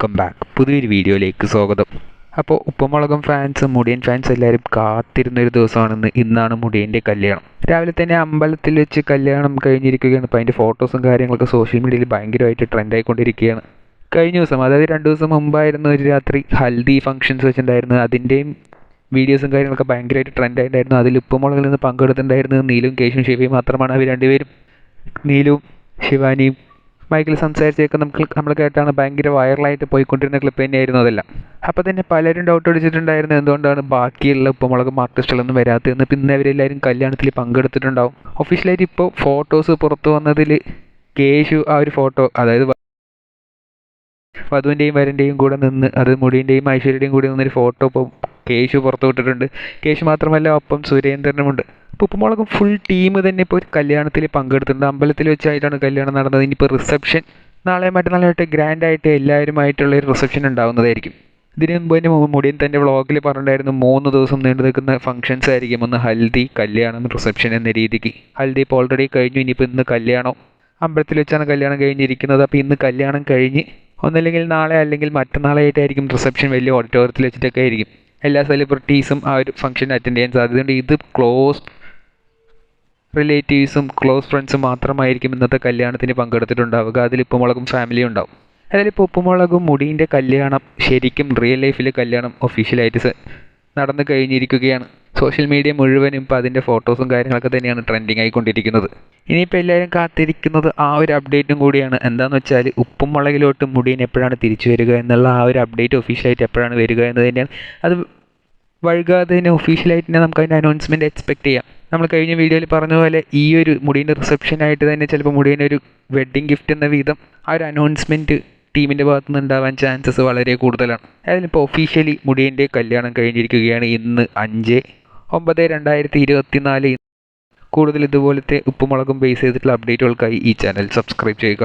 Welcome back പുതിയൊരു വീഡിയോയിലേക്ക് സ്വാഗതം. അപ്പോൾ ഉപ്പുമുളകും ഫാൻസ് മുടിയൻ ഫാൻസ് എല്ലാവരും കാത്തിരുന്നൊരു ദിവസമാണെന്ന് ഇന്നാണ് മുടിയന്റെ കല്യാണം. രാവിലെ തന്നെ അമ്പലത്തിൽ വെച്ച് കല്യാണം കഴിഞ്ഞിരിക്കുകയാണ്. അപ്പോൾ അതിന്റെ ഫോട്ടോസും കാര്യങ്ങളൊക്കെ സോഷ്യൽ മീഡിയയിൽ ഭയങ്കരമായിട്ട് ട്രെൻഡായിക്കൊണ്ടിരിക്കുകയാണ് കഴിഞ്ഞ ദിവസം അതായത് രണ്ട് ദിവസം മുമ്പായിരുന്നു ഒരു രാത്രി ഹൽദി ഫംഗ്ഷൻസ് വെച്ചിട്ടുണ്ടായിരുന്നു അതിന്റെയും വീഡിയോസും കാര്യങ്ങളൊക്കെ ഭയങ്കരമായിട്ട് ട്രെൻഡായിട്ടുണ്ടായിരുന്നു അതിൽ ഉപ്പുമുളകിൽ നിന്ന് പങ്കെടുത്തിട്ടുണ്ടായിരുന്നത് നീലും കേശും ശിവയും മാത്രമാണ്. അവർ രണ്ടുപേരും നീലും ശിവാനിയും മൈക്കിൽ സംസാരിച്ചൊക്കെ നമുക്ക് നമ്മൾ കേട്ടാണ് ഭയങ്കര വൈറലായിട്ട് പോയിക്കൊണ്ടിരുന്ന ക്ലിപ്പ് തന്നെയായിരുന്നു അതെല്ലാം. അപ്പോൾ തന്നെ പലരും ഡൗട്ട് അടിച്ചിട്ടുണ്ടായിരുന്നു എന്തുകൊണ്ടാണ് ബാക്കിയുള്ള ഉപ്പുമുളകും ആർട്ടിസ്റ്റുകളൊന്നും വരാത്തതെന്ന് പിന്നെ അവരെല്ലാവരും കല്യാണത്തിൽ പങ്കെടുത്തിട്ടുണ്ടാവും. ഒഫീഷ്യലായിട്ട് ഇപ്പോൾ ഫോട്ടോസ് പുറത്തു വന്നതിൽ കേശു ആ ഒരു ഫോട്ടോ അതായത് വധുവിന്റെയും വരന്റെയും കൂടെ നിന്ന് അത് മുടിന്റെയും ഐശ്വര്യയുടെയും കൂടി നിന്നൊരു ഫോട്ടോ ഇപ്പോൾ കേശു പുറത്തു വിട്ടിട്ടുണ്ട്. കേശു മാത്രമല്ല ഒപ്പം സുരേന്ദ്രനുമുണ്ട് ഇപ്പോൾ ഉപ്പുമുളകും ഫുൾ ടീം തന്നെ ഇപ്പോൾ കല്യാണത്തിൽ പങ്കെടുത്തിട്ടുണ്ട്. അമ്പലത്തിൽ വെച്ചായിട്ടാണ് കല്യാണം നടന്നത്. ഇനിയിപ്പോൾ റിസപ്ഷൻ നാളെ മറ്റന്നാളായിട്ട് ഗ്രാൻഡായിട്ട് എല്ലാവരുമായിട്ടുള്ള ഒരു റിസപ്ഷൻ ഉണ്ടാവുന്നതായിരിക്കും. ഇതിനു മുമ്പ് തന്നെ മുടിയൻ തന്റെ വ്ളോഗിൽ പറഞ്ഞിട്ടുണ്ടായിരുന്നു മൂന്ന് ദിവസം നീണ്ടു നിൽക്കുന്ന ഫംഗ്ഷൻസ് ആയിരിക്കും. ഒന്ന് ഹൽദി കല്യാണം റിസപ്ഷൻ എന്ന രീതിക്ക്. ഹൽദി ഇപ്പോൾ ഓൾറെഡി കഴിഞ്ഞു. ഇനിയിപ്പോൾ ഇന്ന് കല്യാണം. അമ്പലത്തിൽ വെച്ചാണ് കല്യാണം കഴിഞ്ഞിരിക്കുന്നത്. അപ്പോൾ ഇന്ന് കല്യാണം കഴിഞ്ഞ് ഒന്നല്ലെങ്കിൽ നാളെ അല്ലെങ്കിൽ മറ്റന്നാളായിട്ടായിരിക്കും റിസപ്ഷൻ വലിയ ഓഡിറ്റോറിയത്തിൽ വെച്ചിട്ടൊക്കെ ആയിരിക്കും. എല്ലാ സെലിബ്രിറ്റീസും ആ ഒരു ഫംഗ്ഷൻ അറ്റൻഡ് ചെയ്യാൻ സാധ്യതയുണ്ട്. ഇത് ക്ലോസ് റിലേറ്റീവ്സും ക്ലോസ് ഫ്രണ്ട്സും മാത്രമായിരിക്കും ഇന്നത്തെ കല്യാണത്തിന് പങ്കെടുത്തിട്ടുണ്ടാവുക. അതിൽ ഉപ്പുമുളകും ഫാമിലിയും ഉണ്ടാവും. അതിലിപ്പോൾ ഉപ്പുമുളകും മുടീന്റെ കല്യാണം ശരിക്കും റിയൽ ലൈഫിൽ കല്യാണം ഒഫീഷ്യലായിട്ട് നടന്നു കഴിഞ്ഞിരിക്കുകയാണ്. സോഷ്യൽ മീഡിയ മുഴുവനും ഇപ്പോൾ അതിന്റെ ഫോട്ടോസും കാര്യങ്ങളൊക്കെ തന്നെയാണ് ട്രെൻഡിങ് ആയിക്കൊണ്ടിരിക്കുന്നത്. ഇനിയിപ്പോൾ എല്ലാവരും കാത്തിരിക്കുന്നത് ആ ഒരു അപ്ഡേറ്റും കൂടിയാണ്. എന്താണെന്ന് വെച്ചാൽ ഉപ്പും മുളകിലോട്ട് മുടിയൻ എപ്പോഴാണ് തിരിച്ചു വരിക എന്നുള്ള ആ ഒരു അപ്ഡേറ്റ് ഒഫീഷ്യലായിട്ട് എപ്പോഴാണ് വരിക എന്ന് തന്നെയാണ്. അത് വൈകാതെ തന്നെ ഒഫീഷ്യലായിട്ട് തന്നെ നമുക്ക് അതിന്റെ അനൗൺസ്മെന്റ് എക്സ്പെക്ട് ചെയ്യാം. നമ്മൾ കഴിഞ്ഞ വീഡിയോയിൽ പറഞ്ഞ പോലെ ഈ ഒരു മുടീന്റെ റിസപ്ഷനായിട്ട് തന്നെ ചിലപ്പോൾ മുടീന്റെ ഒരു വെഡ്ഡിങ് ഗിഫ്റ്റ് എന്ന വിധം ആ ഒരു അനൗൺസ്മെന്റ് ടീമിന്റെ ഭാഗത്തു ഉണ്ടാവാൻ ചാൻസസ് വളരെ കൂടുതലാണ്. അതിലിപ്പോൾ ഒഫീഷ്യലി മുടിയന്റെ കല്യാണം കഴിഞ്ഞിരിക്കുകയാണ് ഇന്ന് അഞ്ച് ഒമ്പത് രണ്ടായിരത്തി ഇരുപത്തി നാല് കൂടുതൽ ഇതുപോലത്തെ ഉപ്പുമുളകും ബേസ് ചെയ്തിട്ടുള്ള അപ്ഡേറ്റുകൾക്കായി ഈ ചാനൽ സബ്സ്ക്രൈബ് ചെയ്യുക.